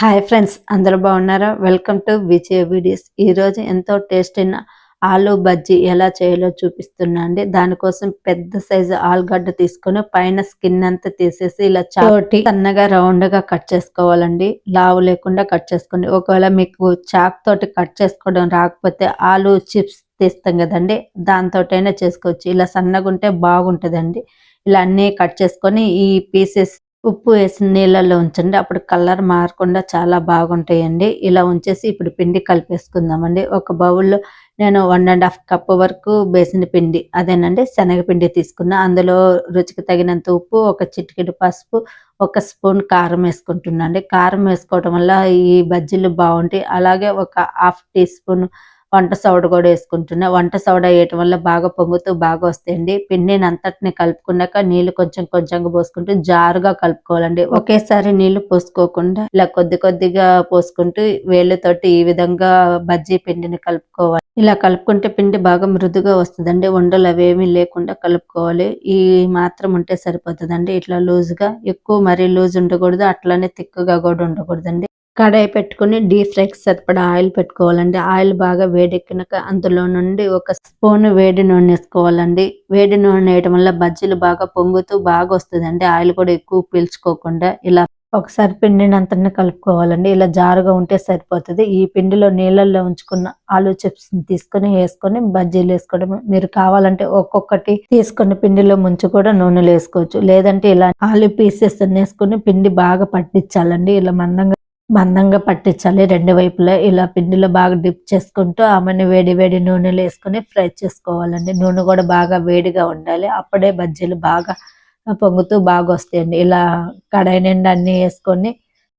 Hi friends అందరూ బాగున్నారా? Welcome to Vijaya videos ఈరోజు ఎంతో టేస్ట్ అయిన ఆలు బజ్జీ ఎలా చేయాలో చూపిస్తున్నా అండి. దానికోసం పెద్ద సైజు ఆలుగడ్డ తీసుకొని పైన స్కిన్ అంతా తీసేసి ఇలా చాటి సన్నగా రౌండ్గా కట్ చేసుకోవాలండి. లావు లేకుండా కట్ చేసుకోండి. ఒకవేళ మీకు చాక్ తోటి కట్ చేసుకోవడం రాకపోతే ఆలు చిప్స్ తీస్తాం కదండి. దాంతోటైనా చేసుకోవచ్చు. ఇలా సన్నగా ఉంటే బాగుంటుందండి. ఇలా అన్నీ కట్ చేసుకొని ఈ పీసెస్ ఉప్పు వేసిన నీళ్ళల్లో ఉంచండి. అప్పుడు కలర్ మారకుండా చాలా బాగుంటాయండి. ఇలా ఉంచేసి ఇప్పుడు పిండి కలిపేసుకుందామండి. ఒక బౌల్లో నేను వన్ అండ్ హాఫ్ కప్ వరకు బేసిన పిండి అదేనండి శనగపిండి తీసుకున్నా. అందులో రుచికి తగినంత ఉప్పు ఒక చిటికెడు పసుపు ఒక స్పూన్ కారం వేసుకుంటున్నాండి కారం వేసుకోవటం వల్ల ఈ బజ్జీలు బాగుంటాయి. అలాగే ఒక హాఫ్ టీ స్పూన్ వంట సౌడ కూడా వేసుకుంటున్నా. వంట సౌడ వేయటం వల్ల బాగా పొంగుతూ బాగా వస్తాయండి. పిండిని అంతటిని కలుపుకున్నాక నీళ్ళు కొంచెం కొంచెంగా పోసుకుంటూ జారుగా కలుపుకోవాలండి. ఒకేసారి నీళ్ళు పోసుకోకుండా ఇలా కొద్ది కొద్దిగా పోసుకుంటూ వేళ్ళతోటి ఈ విధంగా బజ్జీ పిండిని కలుపుకోవాలి. ఇలా కలుపుకుంటే పిండి బాగా మృదుగా వస్తుందండి. ఉండలు అవేమీ లేకుండా కలుపుకోవాలి. ఈ మాత్రం ఉంటే సరిపోతుందండి. ఇట్లా లూజ్గా ఎక్కువ మరీ లూజ్ ఉండకూడదు. అట్లానే తిక్కుగా కూడా ఉండకూడదండి. కడాయి పెట్టుకుని డీప్ ఫ్రైకి సరిపడా ఆయిల్ పెట్టుకోవాలండి. ఆయిల్ బాగా వేడెక్కినాక అందులో నుండి ఒక స్పూన్ వేడి నూనె వేసుకోవాలండి. వేడి నూనె వేయడం వల్ల బజ్జీలు బాగా పొంగుతూ బాగా వస్తుందండి. ఆయిల్ కూడా ఎక్కువ పీల్చుకోకుండా ఇలా ఒకసారి పిండిని అంతా కలుపుకోవాలండి. ఇలా జారుగా ఉంటే సరిపోతుంది. ఈ పిండిలో నీళ్ళల్లో ఉంచుకున్న ఆలు చిప్స్ తీసుకొని వేసుకొని బజ్జీలు వేసుకోవడం. మీరు కావాలంటే ఒక్కొక్కటి తీసుకున్న పిండిలో ముంచి కూడా నూనెలు వేసుకోవచ్చు. లేదంటే ఇలా ఆలు పీసెస్ వేసుకొని పిండి బాగా పట్టించాలండి. ఇలా మందంగా మందంగా పట్టించాలి. రెండు వైపులా ఇలా పిండిలో బాగా డిప్ చేసుకుంటూ ఆమెను వేడి వేడి నూనెలు వేసుకొని ఫ్రై చేసుకోవాలండి. నూనె కూడా బాగా వేడిగా ఉండాలి. అప్పుడే బజ్జీలు బాగా పొంగుతూ బాగా వస్తాయండి. ఇలా కడాయి నిండా అన్ని వేసుకొని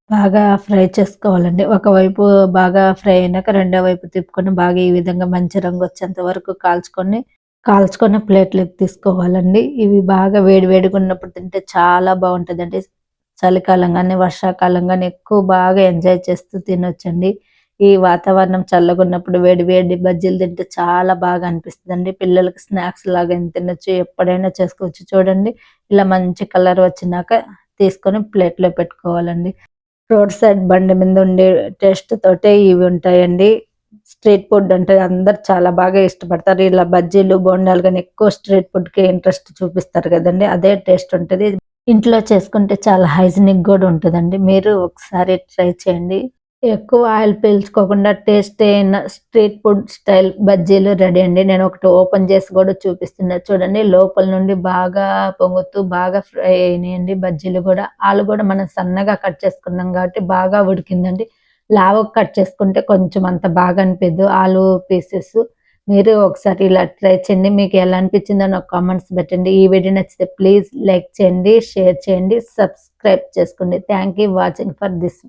బాగా ఫ్రై చేసుకోవాలండి. ఒకవైపు బాగా ఫ్రై అయినాక రెండో వైపు తిప్పుకొని బాగా ఈ విధంగా మంచి రంగు వచ్చేంత వరకు కాల్చుకొని కాల్చుకొని ప్లేట్లకు తీసుకోవాలండి. ఇవి బాగా వేడి వేడిగా ఉన్నప్పుడు తింటే చాలా బాగుంటుందండి. చలికాలం కానీ వర్షాకాలం కానీ ఎక్కువ బాగా ఎంజాయ్ చేస్తూ తినొచ్చండి. ఈ వాతావరణం చల్లగా ఉన్నప్పుడు వేడి వేడి బజ్జీలు తింటే చాలా బాగా అనిపిస్తుంది అండి పిల్లలకి స్నాక్స్ లాగా తినొచ్చు ఎప్పుడైనా చేసుకోవచ్చు చూడండి. ఇలా మంచి కలర్ వచ్చినాక తీసుకొని ప్లేట్లో పెట్టుకోవాలండి. రోడ్ సైడ్ బండి మీద ఉండే టేస్ట్ తోటే ఇవి ఉంటాయండి. స్ట్రీట్ ఫుడ్ అంటే అందరు చాలా బాగా ఇష్టపడతారు. ఇలా బజ్జీలు బోండాలు కానీ ఎక్కువ స్ట్రీట్ ఫుడ్కి ఇంట్రెస్ట్ చూపిస్తారు కదండి. అదే టేస్ట్ ఉంటుంది. ఇంట్లో చేసుకుంటే చాలా హైజీనిక్ కూడా ఉంటుందండి. మీరు ఒకసారి ట్రై చేయండి. ఎక్కువ ఆయిల్ పీల్చుకోకుండా టేస్ట్ అయిన స్ట్రీట్ ఫుడ్ స్టైల్ బజ్జీలు రెడీ అండి. నేను ఒకటి ఓపెన్ చేసి కూడా చూపిస్తున్నా. చూడండి లోపల నుండి బాగా పొంగుతూ బాగా ఫ్రై అయినాయండి బజ్జీలు కూడా. ఆలు కూడా మనం సన్నగా కట్ చేసుకున్నాం కాబట్టి బాగా ఉడికిందండి. లావకు కట్ చేసుకుంటే కొంచెం అంత బాగా అనిపిద్దు. ఆలు పీసెస్ మీరు ఒకసారి ఇలా ట్రై చేయండి. మీకు ఎలా అనిపించిందో నాకు కామెంట్స్ పెట్టండి. ఈ వీడియో నచ్చితే ప్లీజ్ లైక్ చేయండి షేర్ చేయండి సబ్స్క్రైబ్ చేసుకోండి. Thank you watching for this